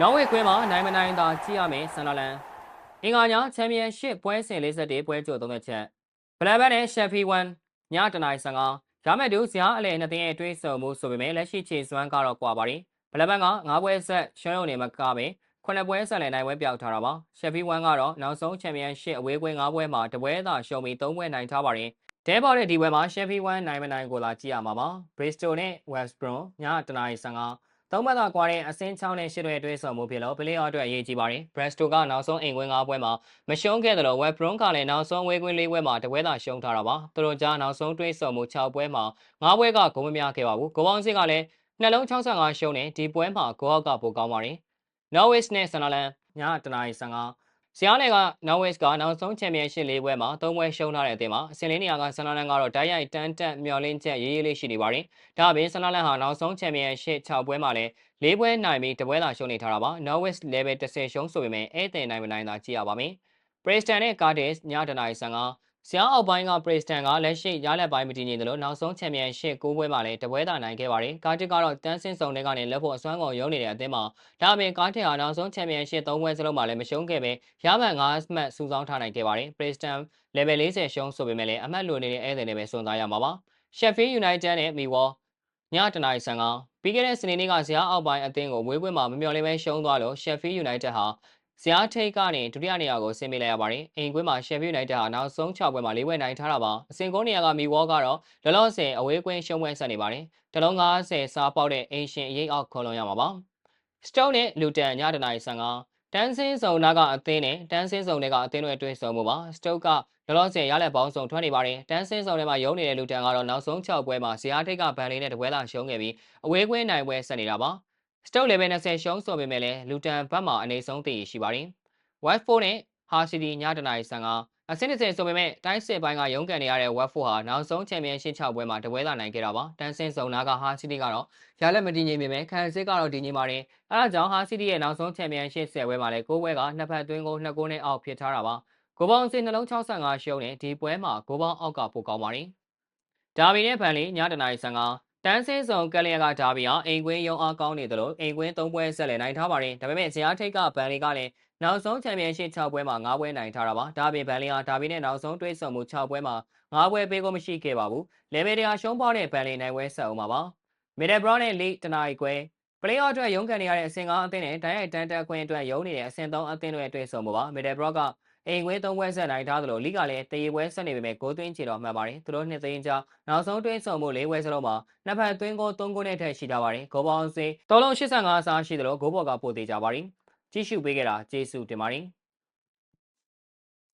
နော်ဝေကွင်းမှာနိုင်မနိုင်သာကြည့်ရမယ်ဆန်လာလန်အင်္ဂါညာချန်ပီယံရှစ်ပွဲစဉ်51ပွဲကြိုသုံးချက်ဘလန်ဘတ်နဲ့ရှက်ဖီ1ညတနိုင်55ရမယ်တူဇာအလဲနှစ်သိန်းရဲ့တွေးဆုံမှုဆိုပေမဲ့လက်ရှိခြေစွမ်းကတော့ကွာပါတယ်ဘလန်ဘတ်က9ပွဲဆက်ရှမ်းရုံနေမကပဲခုနှစ်ပွဲဆက်လည်းနိုင်ပွဲပြောက်ထားတာပါရှက်ဖီ1ကတော့နောက်ဆုံးချန်ပီယံရှစ်အဝေးကွင်း9ပွဲမှာတပွဲသာရှုံးပြီး3ပွဲနိုင်ထားပါတယ်တဲပေါ်တဲ့ဒီပွဲမှာ Sheffield 1နိုင်မနိုင်ကိုလာကြည့်ရမှာပါ Bristol နဲ့ West Brom ညတနာရီ55 သုံးပတ်သာကွာတဲ့အစင်း6နဲ့8ရဲ့တွဲဆုံမှုဖြစ်လို့ပလေးအော့အတွက်အရေးကြီးပါတယ် Bristol ကနောက်ဆုံးအိမ်ကွင်း9ပွဲမှာမရှုံးခဲ့တယ်လို့ West Brom ကလည်းနောက်ဆုံးဝေးကွင်း4ပွဲမှာတပွဲသာရှုံးထားတာပါသူတို့ကြားနောက်ဆုံးတွဲဆုံမှု6ပွဲမှာ9ပွဲကဂိုးမများခဲ့ပါဘူးဂိုးပေါင်းစစ်ကလည်းနှလုံး65ရှုံးနေဒီပွဲမှာဂိုးအောက်ကပိုကောင်းပါတယ် Norwich နဲ့ Sunderland ညတနာရီ55 ဆရာနယ်က Norwich ကနောက်ဆုံးချန်ပီယံရှစ်လေးပွဲမှာသုံးပွဲရှုံးထားတဲ့အသင်းမှာအစင်လေးနေရာကဆန်လာလန်ကတော့တိုက်ရိုက်တန်းတက်မျော်လင့်ချက်ရေးရေးလေးရှိနေပါတယ်။ဒါအပြင်ဆန်လာလန်ဟာနောက်ဆုံးချန်ပီယံရှစ်6ပွဲမှာလည်း၄ပွဲနိုင်ပြီးတပွဲသာရှုံးနေထားတာပါ။ Norwich level 10ရှုံးဆိုပေမဲ့ဧည့်သည်နိုင်မနိုင်သာကြည့်ရပါမယ်။ Preston နဲ့ Cardiff ညတနာရီ55 ဆရာအောက်ပိုင်းက Preston ကလက်ရှိရလက်ပိုင်းမတည်ငြိမ်တယ်လို့နောက်ဆုံးချန်ပီယံရှစ်၉ပွဲမှာလည်းတပွဲသာနိုင်ခဲ့ပါတယ်။ကာတစ်ကတော့တန်းစင်းစုံတွေကနေလက်ဖို့အစွမ်းကုန်ရုံးနေတဲ့အသင်းမှာဒါအပြင်ကာတစ်ဟာနောက်ဆုံးချန်ပီယံရှစ်၃ပွဲစလုံးမှာလည်းမရှုံးခဲ့ပဲရမှန်၅မှတ်စုဆောင်းထားနိုင်ခဲ့ပါတယ်။ Preston level 40ရှုံးဆိုပေမဲ့လည်းအမှတ်လိုနေတဲ့ဧည့်သည်တွေပဲစွန့်စားရမှာပါ။ Sheffield United နဲ့ Millwall ညတနာရီ55ပြီးခဲ့တဲ့စနေနေ့ကဇာတ်အောက်ပိုင်းအသင်းကိုဝေးပွဲမှာမမျှော်လင့်ပဲရှုံးသွားလို့ Sheffield United ဟာ ဇာတ်ထိတ်ကနေဒုတိယနေရာကိုဆင်းပေးလိုက်ရပါတယ်။အိမ်ကွင်းမှာ Sheffield United ဟာနောက်ဆုံး6ပွဲမှာ၄ပွဲနိုင်ထားတာပါ။အစင်ကုန်းနေရာက Millwall ကတော့လောလောဆယ်အဝေးကွင်းရှုံးပွဲဆက်နေပါတယ်။တလုံး90စားပေါက်တဲ့အိမ်ရှင်အရေးအောက်ခေါ်လွန်ရမှာပါ။ Stoke နဲ့ Luton ညတနာရီ55တန်းစင်းစုံနာကအသင်းနဲ့တန်းစင်းစုံတွေကအသင်းတွေတွေ့ဆုံမှုပါ။ Stoke ကလောလောဆယ်ရလက်ပေါင်းစုံထွက်နေပါတယ်။တန်းစင်းစုံတွေမှာရုံးနေတဲ့လူတန်ကတော့နောက်ဆုံး6ပွဲမှာဇီယာထိတ်ကဗန်လေးနဲ့တပွဲလာရှုံးခဲ့ပြီးအဝေးကွင်းနိုင်ပွဲဆက်နေတာပါ။ Stoke level 20ရှုံးဆိုပေမဲ့လည်းလူတန်ဘက်မှာအနေဆုံးတည်ရှိပါတယ်။ Watford နဲ့ Hull City ညတနာရီ55အဆင့်20ဆိုပေမဲ့တိုင်းစစ်ပိုင်းကရုန်းကန်နေရတဲ့ Watford ဟာနောက်ဆုံးချန်ပီယံရှစ်6ပွဲမှာတပွဲသာနိုင်ခဲ့တာပါ။တန်းစင်းစုံနာက Hull City ကတော့ရလက်မတည်ငြိမ်ပေမဲ့ခံစစ်ကတော့တည်ငြိမ်ပါတယ်။အဲဒါကြောင့် Hull City ရဲ့နောက်ဆုံးချန်ပီယံရှစ်10ပွဲမှာလည်း6ပွဲကနှစ်ဖက်သွင်းကို2ဂိုးနဲ့အောက်ဖြစ်ထားတာပါ။ဂိုးပေါင်းစစ်နှလုံး65ရှုံးနဲ့ဒီပွဲမှာဂိုးပေါင်းအောက်ကပိုကောင်းပါတယ်။ဒါဘီနဲ့ဖန်လီညတနာရီ55 တန်းစင်းစုံကလျက်ကဒါဘီဟာအိမ်ကွင်းရုံအားကောင်းနေတယ်လို့အိမ်ကွင်း၃ပွဲဆက်လက်နိုင်ထားပါတယ်။ဒါပေမဲ့ဇရာထိတ်ကဗန်လီကလည်းနောက်ဆုံးချန်ပီယံရှစ်6ပွဲမှာ9ပွဲနိုင်ထားတာပါ။ဒါပြင်ဗန်လီဟာဒါဘီနဲ့နောက်ဆုံးတွဲဆုံမှု6ပွဲမှာ9ပွဲပေးကိုမရှိခဲ့ပါဘူး။လေဗယ်တရာရှုံးပေါတဲ့ဗန်လီနိုင်ပွဲဆက်အောင်ပါပါ။မီဒယ်ဘရော့နဲ့လီတနာရီခွဲပလေးအော့အတွက်ရုန်းကန်နေရတဲ့အဆင့်9အသင်းနဲ့တိုင်းရိုက်တန်းတက်ခွင့်အတွက်ရုန်းနေတဲ့အဆင့်3အသင်းတွေတွေ့ဆုံမှုပါ။မီဒယ်ဘရော့က အိမ်ခွဲ၃ပွဲဆက်နိုင်ထားသလိုလိကလည်းတရေပွဲဆက်နေပေမဲ့ဂိုးသွင်းချေတော့မှတ်ပါတယ်။သူတို့နှစ်သိန်းကြားနောက်ဆုံးတွင်းဆုံမှု၄ပွဲစလုံးမှာနှစ်ဖက်သွင်းဂိုး၃ဂိုးနဲ့ထက်ရှိကြပါတယ်။ဂိုးပေါင်းစေး၃လုံး85အစားရှိသလိုဂိုးပေါ်ကပိုသေးကြပါတယ်။ကြည့်ရှုပေးကြတာကျေးဇူးတင်ပါတယ်။